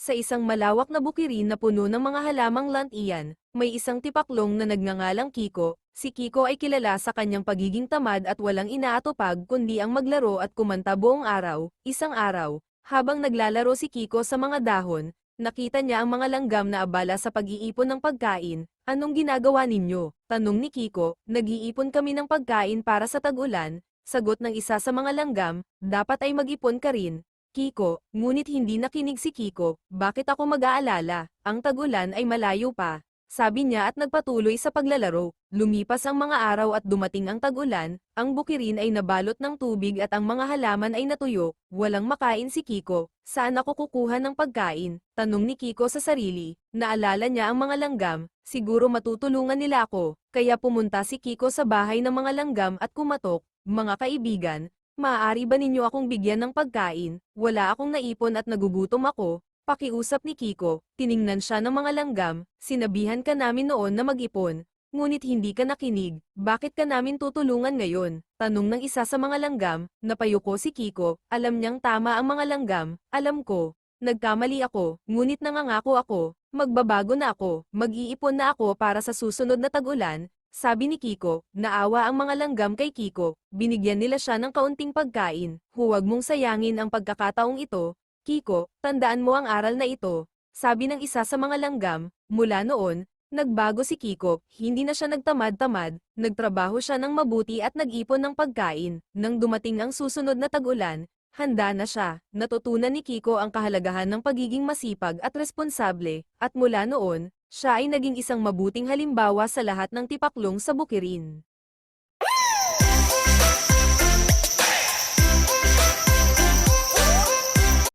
Sa isang malawak na bukirin na puno ng mga halamang lantian, may isang tipaklong na nagngangalang Kiko. Si Kiko ay kilala sa kanyang pagiging tamad at walang inaatupag kundi ang maglaro at kumanta buong araw. Isang araw, habang naglalaro si Kiko sa mga dahon, nakita niya ang mga langgam na abala sa pag-iipon ng pagkain. Anong ginagawa ninyo? Tanong ni Kiko, nag-iipon kami ng pagkain para sa tag-ulan. Sagot ng isa sa mga langgam, dapat ay mag-ipon ka rin. Kiko, ngunit hindi nakinig si Kiko, bakit ako mag-aalala, ang tagulan ay malayo pa. Sabi niya at nagpatuloy sa paglalaro, lumipas ang mga araw at dumating ang tagulan, ang bukirin ay nabalot ng tubig at ang mga halaman ay natuyo, walang makain si Kiko, saan ako kukuha ng pagkain? Tanong ni Kiko sa sarili, naalala niya ang mga langgam, siguro matutulungan nila ako, kaya pumunta si Kiko sa bahay ng mga langgam at kumatok, mga kaibigan, Maaari ba ninyo akong bigyan ng pagkain? Wala akong naipon at nagugutom ako. Pakiusap ni Kiko, tiningnan siya ng mga langgam, sinabihan ka namin noon na mag-ipon. Ngunit hindi ka nakinig, bakit ka namin tutulungan ngayon? Tanong ng isa sa mga langgam, napayuko si Kiko, alam niyang tama ang mga langgam, alam ko. Nagkamali ako, ngunit nangangako ako, magbabago na ako, mag-iipon na ako para sa susunod na tag-ulan, sabi ni Kiko, naawa ang mga langgam kay Kiko, binigyan nila siya ng kaunting pagkain, huwag mong sayangin ang pagkakataong ito, Kiko, tandaan mo ang aral na ito, sabi ng isa sa mga langgam, mula noon, nagbago si Kiko, hindi na siya nagtamad-tamad, nagtrabaho siya ng mabuti at nag-ipon ng pagkain, nang dumating ang susunod na tag-ulan, handa na siya, natutunan ni Kiko ang kahalagahan ng pagiging masipag at responsable, at mula noon, siya ay naging isang mabuting halimbawa sa lahat ng tipaklong sa bukirin.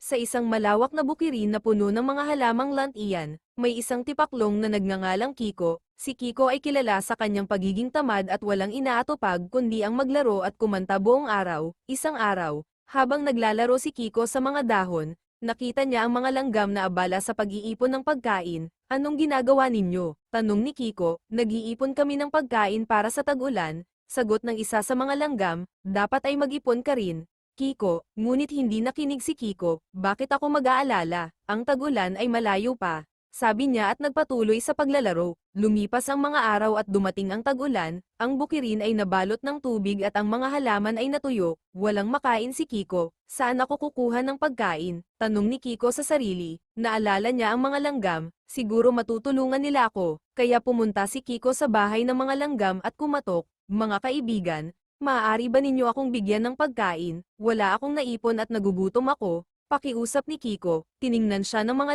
Sa isang malawak na bukirin na puno ng mga halamang lantian, may isang tipaklong na nagngangalang Kiko. Si Kiko ay kilala sa kanyang pagiging tamad at walang inaatupag kundi ang maglaro at kumanta buong araw. Isang araw, habang naglalaro si Kiko sa mga dahon, nakita niya ang mga langgam na abala sa pag-iipon ng pagkain. Anong ginagawa ninyo? Tanong ni Kiko, nag-iipon kami ng pagkain para sa tag-ulan. Sagot ng isa sa mga langgam, dapat ay mag-ipon ka rin. Kiko, ngunit hindi nakinig si Kiko, bakit ako mag-aalala, ang tagulan ay malayo pa. Sabi niya at nagpatuloy sa paglalaro, lumipas ang mga araw at dumating ang tagulan, ang bukirin ay nabalot ng tubig at ang mga halaman ay natuyo, walang makain si Kiko, saan ako kukuha ng pagkain? Tanong ni Kiko sa sarili, naalala niya ang mga langgam, siguro matutulungan nila ako, kaya pumunta si Kiko sa bahay ng mga langgam at kumatok, mga kaibigan, Maaari ba ninyo akong bigyan ng pagkain? Wala akong naipon at nagugutom ako. Pakiusap ni Kiko, tiningnan siya ng mga